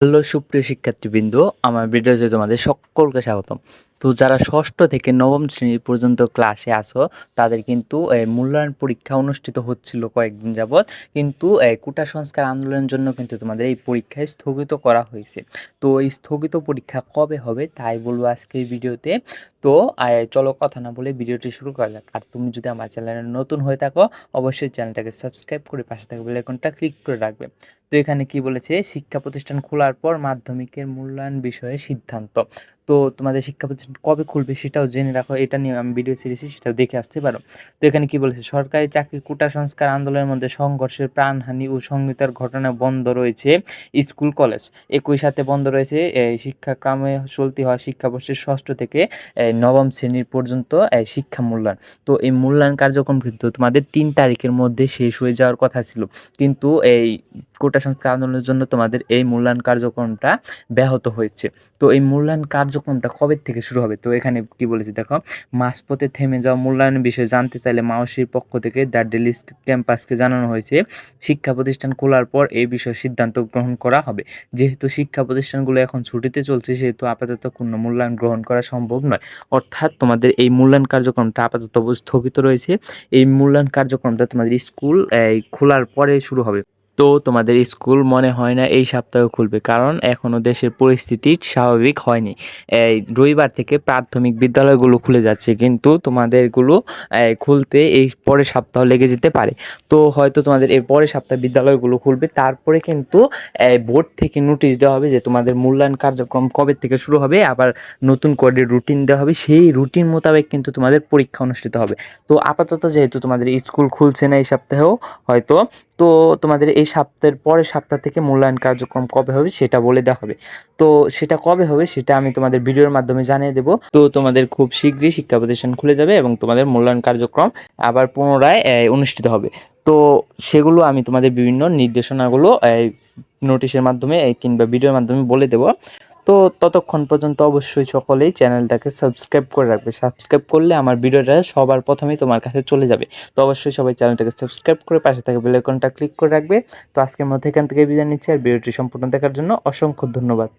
Hello সুপ্রিয় শিক্ষার্থীবৃন্দ আমার ভিডিওতে তোমাদের সকলকে স্বাগতম। তো যারা ষষ্ঠ থেকে নবম শ্রেণি পর্যন্ত ক্লাসে আসো তাদের কিন্তু মূল্যায়ন পরীক্ষা অনুষ্ঠিত হচ্ছিল কয়েকদিন যাবৎ। কিন্তু কোটা সংস্কার আন্দোলনের জন্য কিন্তু তোমাদের এই পরীক্ষায় স্থগিত করা হয়েছে। তো এই স্থগিত পরীক্ষা কবে হবে তাই বলব আজকের ভিডিওতে। তো চলো কথা না বলে ভিডিওটি শুরু করা যাক। আর তুমি যদি আমার চ্যানেলে নতুন হয়ে থাকো, অবশ্যই চ্যানেলটাকে সাবস্ক্রাইব করে পাশে থাকা বেল আইকনটা ক্লিক করে রাখবে। তো এখানে কি বলেছে? শিক্ষা প্রতিষ্ঠান খোলার পর মাধ্যমিকের মূল্যায়ন বিষয়ে সিদ্ধান্ত। তো তোমাদের শিক্ষা প্রতিষ্ঠান কবে খুলবে সেটাও জেনে রাখো। এটা নিয়ে আমি ভিডিও সিরিজে সেটাও দেখে আসতে পারো। তো এখানে কি বলেছে? সরকারি চাকরি, কোটা সংস্কার আন্দোলনের মধ্যে সংঘর্ষের প্রাণহানি ও সংহিতার ঘটনা বন্ধ রয়েছে স্কুল, কলেজ। একই সাথে বন্ধ রয়েছে শিক্ষাক্রমে চলতি হওয়া শিক্ষাবর্ষের ষষ্ঠ থেকে নবম শ্রেণির পর্যন্ত শিক্ষা মূল্যায়ন। তো এই মূল্যায়ন কার্যক্রম কিন্তু তোমাদের তিন তারিখের মধ্যে শেষ হয়ে যাওয়ার কথা ছিল। কিন্তু এই কোটা সংস্কার আন্দোলনের জন্য তোমাদের এই মূল্যায়ন কার্যক্রমটা ব্যাহত হয়েছে। তো এই মূল্যায়ন কার্যক্রমটা কবে থেকে শুরু হবে? তো এখানে কি বলেছে? দেখো, মাঝপথে থেমে যাওয়া মূল্যায়নের বিষয়ে জানতে চাইলে মাওসির পক্ষ থেকে দ্য ডেলি ক্যাম্পাসকে জানানো হয়েছে। শিক্ষা প্রতিষ্ঠান খোলার পর এই বিষয়ে সিদ্ধান্ত গ্রহণ করা হবে। যেহেতু শিক্ষা প্রতিষ্ঠানগুলো এখন ছুটিতে চলছে, সেহেতু আপাতত কোনো মূল্যায়ন গ্রহণ করা সম্ভব নয়। অর্থাৎ তোমাদের এই মূল্যায়ন কার্যক্রমটা আপাতত স্থগিত রয়েছে। এই মূল্যায়ন কার্যক্রমটা তোমাদের স্কুল খোলার পরে শুরু হবে। তো তোমাদের স্কুল মনে হয় না এই সপ্তাহে খুলবে, কারণ এখনও দেশের পরিস্থিতি স্বাভাবিক হয়নি। এই রবিবার থেকে প্রাথমিক বিদ্যালয়গুলো খুলে যাচ্ছে, কিন্তু তোমাদেরগুলো খুলতে এই পরের সপ্তাহ লেগে যেতে পারে। তো হয়তো তোমাদের এর পরের সপ্তাহে বিদ্যালয়গুলো খুলবে, তারপরে কিন্তু বোর্ড থেকে নোটিশ দেওয়া হবে যে তোমাদের মূল্যায়ন কার্যক্রম কবে থেকে শুরু হবে, আবার নতুন করে রুটিন দেওয়া হবে, সেই রুটিন মোতাবেক কিন্তু তোমাদের পরীক্ষা অনুষ্ঠিত হবে। তো আপাতত যেহেতু তোমাদের স্কুল খুলছে না এই সপ্তাহেও হয়তো, তো তোমাদের এই সপ্তাহের পরের সপ্তাহ থেকে মূল্যায়ন কার্যক্রম কবে হবে সেটা বলে দেওয়া হবে। তো সেটা কবে হবে সেটা আমি তোমাদের ভিডিওর মাধ্যমে জানিয়ে দেবো। তো তোমাদের খুব শীঘ্রই শিক্ষা প্রতিষ্ঠান খুলে যাবে এবং তোমাদের মূল্যায়ন কার্যক্রম আবার পুনরায় অনুষ্ঠিত হবে। তো সেগুলো আমি তোমাদের বিভিন্ন নির্দেশনাগুলো নোটিশের মাধ্যমে কিংবা ভিডিওর মাধ্যমে বলে দেবো। তো ততক্ষণ পর্যন্ত অবশ্যই সকলেই চ্যানেলটাকে সাবস্ক্রাইব করে রাখবে। সাবস্ক্রাইব করলে আমার ভিডিওটা সবার প্রথমেই তোমার কাছে চলে যাবে। তো অবশ্যই সবাই চ্যানেলটাকে সাবস্ক্রাইব করে পাশে থাকা বেলাইকনটা ক্লিক করে রাখবে। তো আজকের মধ্যে এখান থেকে বিদায় নিচ্ছি আর ভিডিওটি সম্পূর্ণ দেখার জন্য অসংখ্য ধন্যবাদ।